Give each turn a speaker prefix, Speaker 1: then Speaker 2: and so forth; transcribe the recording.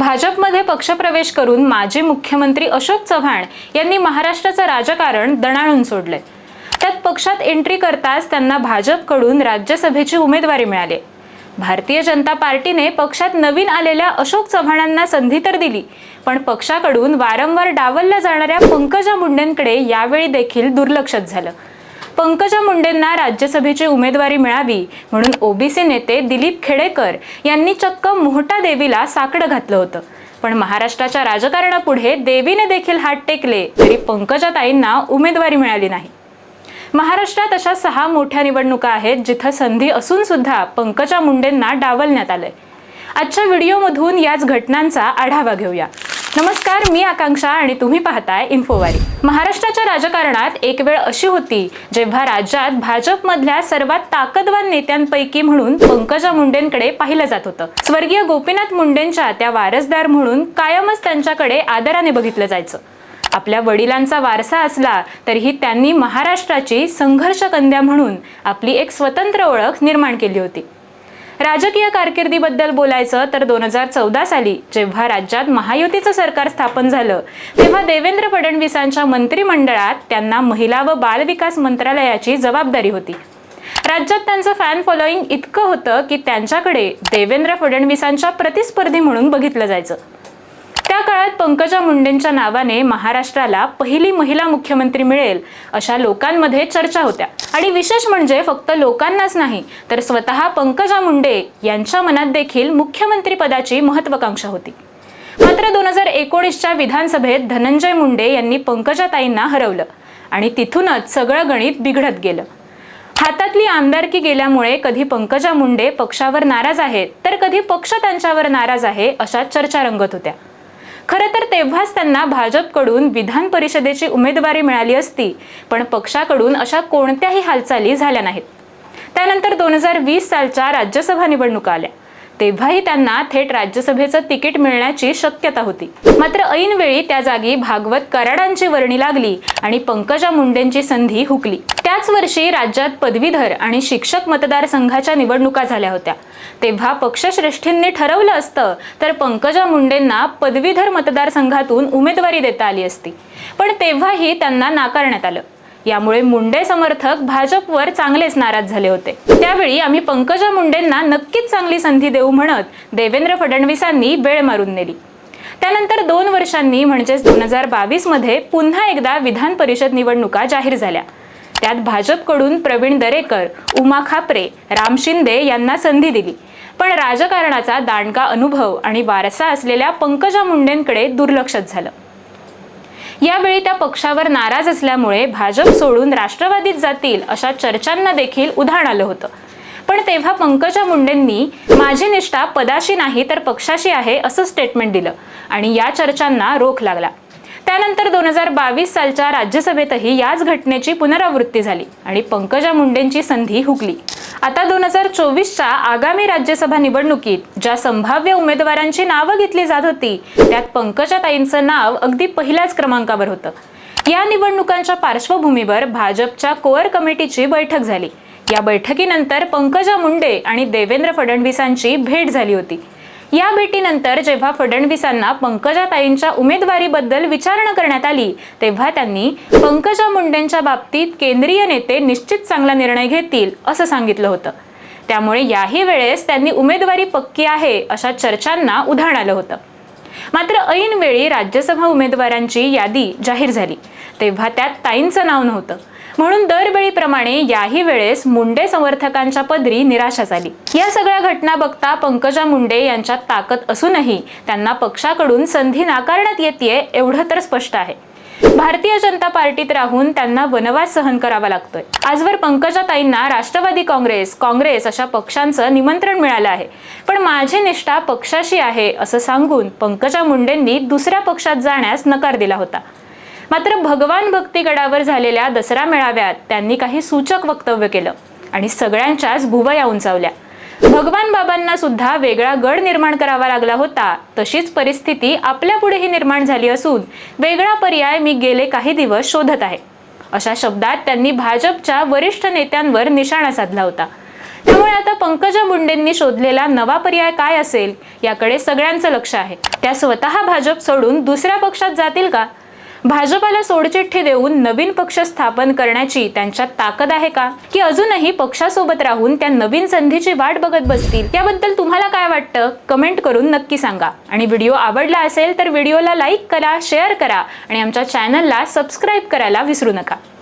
Speaker 1: भाजपमध्ये पक्षप्रवेश करून माजी मुख्यमंत्री अशोक चव्हाण यांनी महाराष्ट्राचं राजकारण दणाणून सोडले. त्यात पक्षात एंट्री करताच त्यांना भाजपकडून राज्यसभेची उमेदवारी मिळाली. भारतीय जनता पार्टीने पक्षात नवीन आलेल्या अशोक चव्हाणांना संधी तर दिली पण पक्षाकडून वारंवार डावलल्या जाणाऱ्या पंकजा मुंडेंकडे यावेळी देखील दुर्लक्षच झालं. पंकजा मुंडेंना राज्यसभेची उमेदवारी मिळावी म्हणून ओबीसी नेते दिलीप खेडेकर यांनी चक्क मोहटा देवीला साकडं घातलं होतं. पण महाराष्ट्राच्या राजकारणापुढे देवीने देखील हात टेकले तरी पंकजाताईंना उमेदवारी मिळाली नाही. महाराष्ट्रात अशा सहा मोठ्या निवडणुका आहेत जिथं संधी असून सुद्धा पंकजा मुंडेंना डावलण्यात आलंय. आजच्या व्हिडिओमधून याच घटनांचा आढावा घेऊया. नमस्कार मी आकांक्षा आणि तुम्ही पाहताय इन्फोवारी महाराष्ट्राच्या राजकारणात एक वेळ अशी होती जेव्हा राज्यात भाजपमधल्या सर्वात ताकदवान नेत्यांपैकी म्हणून पंकजा मुंडेंकडे पाहिलं जात होतं. स्वर्गीय गोपीनाथ मुंडेंच्या त्या वारसदार म्हणून कायमच त्यांच्याकडे आदराने बघितलं जायचं. आपल्या वडिलांचा वारसा असला तरीही त्यांनी महाराष्ट्राची संघर्ष कंद्या म्हणून आपली एक स्वतंत्र ओळख निर्माण केली होती. राजकीय कारकिर्दीबद्दल बोलायचं तर दोन हजार चौदा साली जेव्हा राज्यात महायुतीचं सरकार स्थापन झालं तेव्हा देवेंद्र फडणवीसांच्या मंत्रिमंडळात त्यांना महिला व बाल विकास मंत्रालयाची जबाबदारी होती. राज्यात त्यांचं फॅन फॉलोईंग इतकं होतं की त्यांच्याकडे देवेंद्र फडणवीसांच्या प्रतिस्पर्धी म्हणून बघितलं जायचं. त्या काळात पंकजा मुंडेंच्या नावाने महाराष्ट्राला पहिली महिला मुख्यमंत्री मिळेल अशा लोकांमध्ये चर्चा होत्या. आणि विशेष म्हणजे फक्त लोकांनाच नाही तर स्वतः पंकजा मुंडे यांच्या मनात देखील मुख्यमंत्री पदाची महत्वाकांक्षा होती. मात्र दोन हजार एकोणीसच्या विधानसभेत धनंजय मुंडे यांनी पंकजाताईंना हरवलं आणि तिथूनच सगळं गणित बिघडत गेलं. हातातली आमदारकी गेल्यामुळे कधी पंकजा मुंडे पक्षावर नाराज आहेत तर कधी पक्ष त्यांच्यावर नाराज आहे अशा चर्चा रंगत होत्या. खरं तर तेव्हाच त्यांना भाजपकडून विधान परिषदेची उमेदवारी मिळाली असती पण पक्षाकडून अशा कोणत्याही हालचाली झाल्या नाहीत. त्यानंतर दोन हजार वीस सालच्या राज्यसभा निवडणुका आल्या. तेव्हाही त्यांना थेट राज्यसभेचं तिकीट मिळण्याची शक्यता होती. मात्र ऐनवेळी त्या जागी भागवत कराडांची वर्णी लागली आणि पंकजा मुंडेंची संधी हुकली. त्याच वर्षी राज्यात पदवीधर आणि शिक्षक मतदारसंघाच्या निवडणुका झाल्या होत्या. तेव्हा पक्षश्रेष्ठींनी ठरवलं असतं तर पंकजा मुंडेंना पदवीधर मतदारसंघातून उमेदवारी देता आली असती. पण तेव्हाही त्यांना नाकारण्यात आलं. यामुळे मुंडे समर्थक भाजपवर चांगलेच नाराज झाले होते. त्यावेळी आम्ही पंकजा मुंडेंना नक्कीच चांगली संधी देऊ म्हणत देवेंद्र फडणवीसांनी वेळ मारून नेली. त्यानंतर दोन वर्षांनी म्हणजेच दोन हजार बावीसमध्ये पुन्हा एकदा विधान परिषद निवडणुका जाहीर झाल्या. त्यात भाजपकडून प्रवीण दरेकर उमा खापरे राम शिंदे यांना संधी दिली. पण राजकारणाचा दांडका अनुभव आणि वारसा असलेल्या पंकजा मुंडेंकडे दुर्लक्षच झालं. यावेळी त्या पक्षावर नाराज असल्यामुळे भाजप सोडून राष्ट्रवादीत जातील अशा चर्चांना देखील उधाण आलं होतं. पण तेव्हा पंकजा मुंडेंनी माझी निष्ठा पदाशी नाही तर पक्षाशी आहे असं स्टेटमेंट दिलं आणि या चर्चांना रोख लागला. त्यानंतर दोन हजार बावीस सालच्या राज्यसभेतही याच घटनेची पुनरावृत्ती झाली आणि पंकजा मुंडेंची संधी हुकली. आता दोन हजार चोवीसच्या आगामी राज्यसभा निवडणुकीत ज्या संभाव्य उमेदवारांची नावं घेतली जात होती त्यात पंकजाताईंचं नाव अगदी पहिल्याच क्रमांकावर होतं. या निवडणुकांच्या पार्श्वभूमीवर भाजपच्या कोअर कमिटीची बैठक झाली. या बैठकीनंतर पंकजा मुंडे आणि देवेंद्र फडणवीसांची भेट झाली होती. या भेटीनंतर जेव्हा फडणवीसांना पंकजाताईंच्या उमेदवारीबद्दल विचारणा करण्यात आली तेव्हा त्यांनी पंकजा मुंडेंच्या बाबतीत केंद्रीय नेते निश्चित चांगला निर्णय घेतील असं सांगितलं होतं. त्यामुळे याही वेळेस त्यांनी उमेदवारी पक्की आहे अशा चर्चांना उधाण आलं होतं. मात्र ऐनवेळी राज्यसभा उमेदवारांची यादी जाहीर झाली. तेव्हा त्यात ताईंचं नाव नव्हतं. म्हणून दरवेळीप्रमाणे याही वेळेस मुंडे समर्थकांच्या पदरी निराशा झाली. या सगळ्या घटना बघता पंकजा मुंडे यांच्यात ताकद असूनही त्यांना पक्षाकडून संधी नाकारण्यात येते एवढं तर स्पष्ट आहे. भारतीय जनता पार्टीत राहून त्यांना वनवास सहन करावा लागतोय. आजवर पंकजाताईंना राष्ट्रवादी काँग्रेस काँग्रेस अशा पक्षांचं निमंत्रण मिळालं आहे. पण माझी निष्ठा पक्षाशी आहे असं सांगून पंकजा मुंडेंनी दुसऱ्या पक्षात जाण्यास नकार दिला होता. मात्र भगवान भक्तीगडावर झालेल्या दसरा मेळाव्यात त्यांनी काही सूचक वक्तव्य केलं आणि सगळ्यांच्याच भुवया उंचावल्या. भगवान बाबांना सुद्धा वेगळा गड निर्माण करावा लागला होता. तशीच परिस्थिती आपल्या पुढेही निर्माण झाली असून वेगळा पर्याय मी गेले काही दिवस शोधत आहे. अशा शब्दात त्यांनी भाजपच्या वरिष्ठ नेत्यांवर निशाणा साधला होता. त्यामुळे आता पंकजा मुंडेंनी शोधलेला नवा पर्याय काय असेल याकडे सगळ्यांचं लक्ष आहे. त्या स्वतः भाजप सोडून दुसऱ्या पक्षात जातील का? भाजपाला सोडचिठ्ठी देऊन नवीन पक्ष स्थापन करण्याची त्यांच्यात ताकद आहे का? की अजूनही पक्षासोबत राहून त्या नवीन संधीची वाट बघत बसतील? त्याबद्दल तुम्हाला काय वाटतं? कमेंट करून नक्की सांगा. आणि व्हिडिओ आवडला असेल तर व्हिडिओला लाईक करा शेअर करा आणि आमच्या चॅनलला सबस्क्राईब करायला विसरू नका.